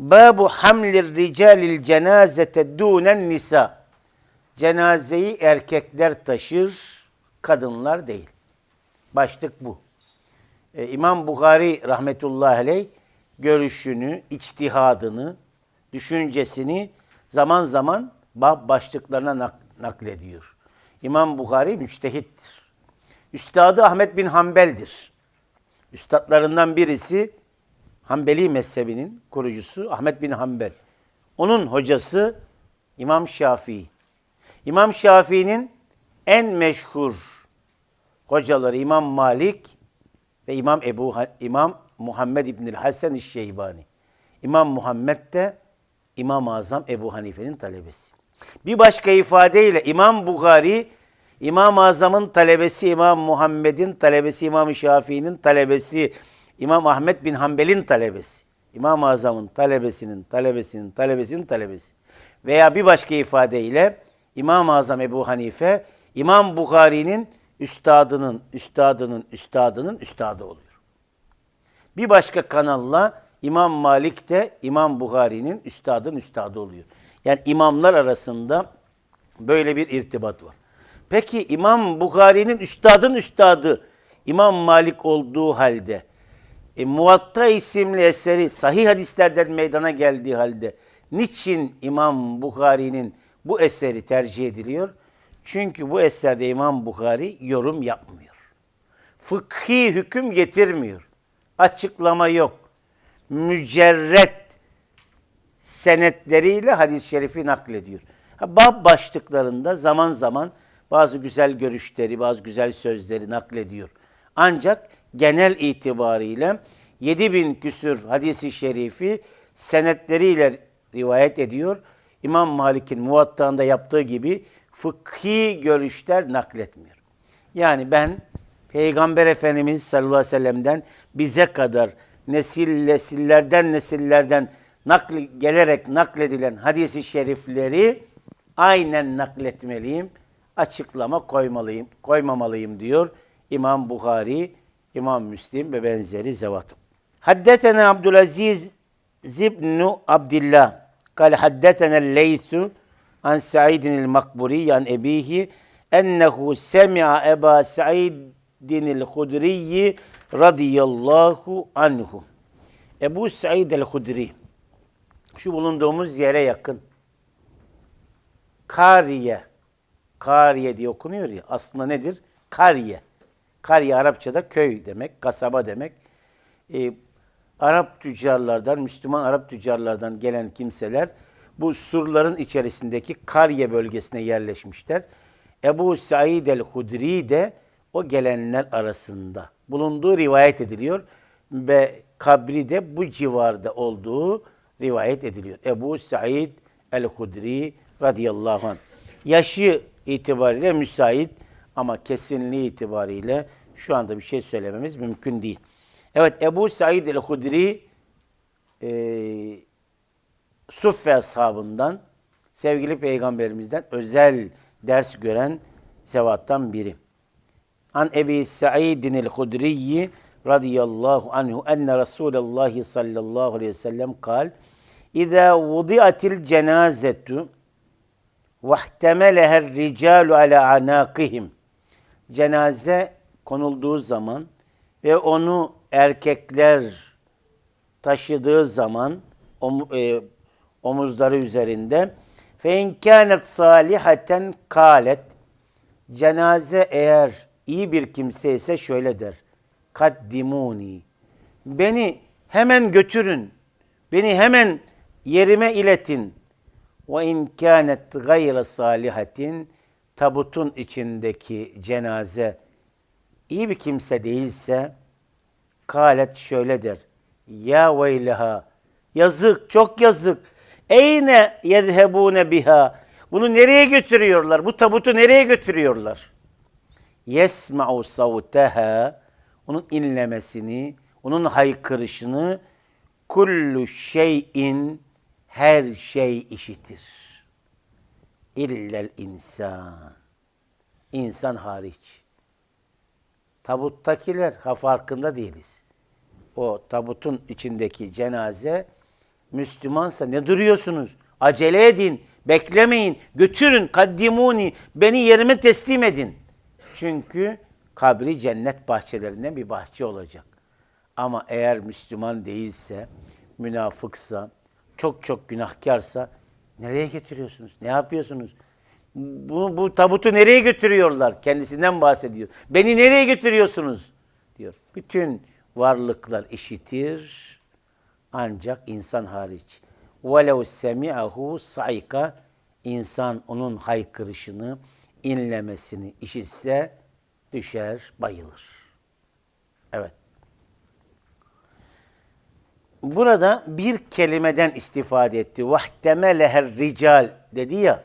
Babu hamlir ricalil cenazete dunen nisa. Cenazeyi erkekler taşır, kadınlar değil. Başlık bu. Ee, İmam Bukhari rahmetullahi aleyh görüşünü, içtihadını, düşüncesini zaman zaman bab başlıklarına nak- naklediyor. İmam Bukhari müçtehittir. Üstadı Ahmet bin Hanbel'dir. Üstadlarından birisi Hanbeli mezhebinin kurucusu Ahmet bin Hanbel. Onun hocası İmam Şafii. İmam Şafii'nin en meşhur hocaları İmam Malik ve İmam Ebu İmam Muhammed İbnül Hasan Şeybani. İmam Muhammed de İmam-ı Azam Ebu Hanife'nin talebesi. Bir başka ifadeyle İmam Bukhari İmam-ı Azam'ın talebesi, İmam Muhammed'in talebesi, İmam Şafii'nin talebesi, İmam Ahmet bin Hanbel'in talebesi. İmam-ı Azam'ın talebesinin, talebesinin, talebesinin talebesi. Veya bir başka ifadeyle İmam-ı Azam Ebu Hanife, İmam Bukhari'nin üstadının, üstadının, üstadının üstadı oluyor. Bir başka kanalla İmam Malik de İmam Bukhari'nin üstadın üstadı oluyor. Yani imamlar arasında böyle bir irtibat var. Peki İmam Bukhari'nin üstadın üstadı İmam Malik olduğu halde e, Muvatta isimli eseri sahih hadislerden meydana geldiği halde niçin İmam Bukhari'nin bu eseri tercih ediliyor? Çünkü bu eserde İmam Bukhari yorum yapmıyor. Fıkhi hüküm getirmiyor. Açıklama yok. Mücerret senetleriyle hadis-i şerifi naklediyor. Ha, bab başlıklarında zaman zaman bazı güzel görüşleri, bazı güzel sözleri naklediyor. Ancak genel itibariyle 7000 küsür hadisi şerifi senetleriyle rivayet ediyor. İmam Malik'in muvattağında yaptığı gibi fıkhi görüşler nakletmiyor. Yani ben Peygamber Efendimiz sallallahu aleyhi ve sellem'den bize kadar nesil nesillerden nesillerden nakli, gelerek nakledilen hadisi şerifleri aynen nakletmeliyim, açıklama koymalıyım, koymamalıyım diyor İmam Bukhari, İmam Müslim ve benzeri zevat. Haddetena Abdülaziz Zibnu Abdillah. Kal haddetena Leysu an Sa'idin el-Makburi an ebihi ennehu semi'a Eba Sa'idin el-Hudriyi radıyallahu anhu. Ebu Sa'id el-Hudri şu bulunduğumuz yere yakın Kariye Kariye diye okunuyor ya aslında nedir? Kariye Kariye Arapçada köy demek, kasaba demek. Ee, Arap tüccarlardan, Müslüman Arap tüccarlardan gelen kimseler bu surların içerisindeki Kariye bölgesine yerleşmişler. Ebu Said el-Hudri de o gelenler arasında bulunduğu rivayet ediliyor ve kabri de bu civarda olduğu rivayet ediliyor. Ebu Said el-Hudri radıyallahu anh. Yaşı itibariyle müsait ama kesinliği itibariyle şu anda bir şey söylememiz mümkün değil. Evet Ebu Said el-Hudri e, Suffe ashabından sevgili peygamberimizden özel ders gören zevattan biri. An Ebi Sa'idin el-Hudriyi radıyallahu anhu enne Resulallah sallallahu aleyhi ve sellem kal İza vudiatil cenazetu vahtemeleher ricalu ala anakihim cenaze konulduğu zaman ve onu erkekler taşıdığı zaman e, omuzları üzerinde fe in kânet salihaten kâlet cenaze eğer iyi bir kimse ise şöyle der. Kaddimuni. Beni hemen götürün. Beni hemen yerime iletin. Ve in kânet gayre salihatin tabutun içindeki cenaze iyi bir kimse değilse kalet şöyle der. Ya veyleha yazık çok yazık. Eyne yezhebune biha. Bunu nereye götürüyorlar? Bu tabutu nereye götürüyorlar? Yesma'u savteha onun inlemesini, onun haykırışını kullu şeyin her şey işitir. İllel insan. İnsan hariç. Tabuttakiler ha farkında değiliz. O tabutun içindeki cenaze Müslümansa ne duruyorsunuz? Acele edin, beklemeyin, götürün, kaddimuni, beni yerime teslim edin. Çünkü kabri cennet bahçelerinden bir bahçe olacak. Ama eğer Müslüman değilse, münafıksa, çok çok günahkarsa nereye getiriyorsunuz? Ne yapıyorsunuz? Bu, bu tabutu nereye götürüyorlar? Kendisinden bahsediyor. Beni nereye götürüyorsunuz? diyor. Bütün varlıklar işitir ancak insan hariç. وَلَوْ سَمِعَهُ sayka insan onun haykırışını, inlemesini işitse düşer, bayılır. Evet. burada bir kelimeden istifade etti. Vahtemeleher rical dedi ya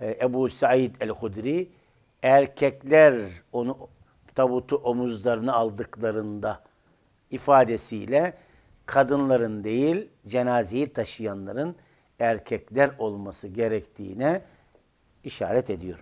e, Ebu Said el-Hudri erkekler onu tabutu omuzlarını aldıklarında ifadesiyle kadınların değil cenazeyi taşıyanların erkekler olması gerektiğine işaret ediyor.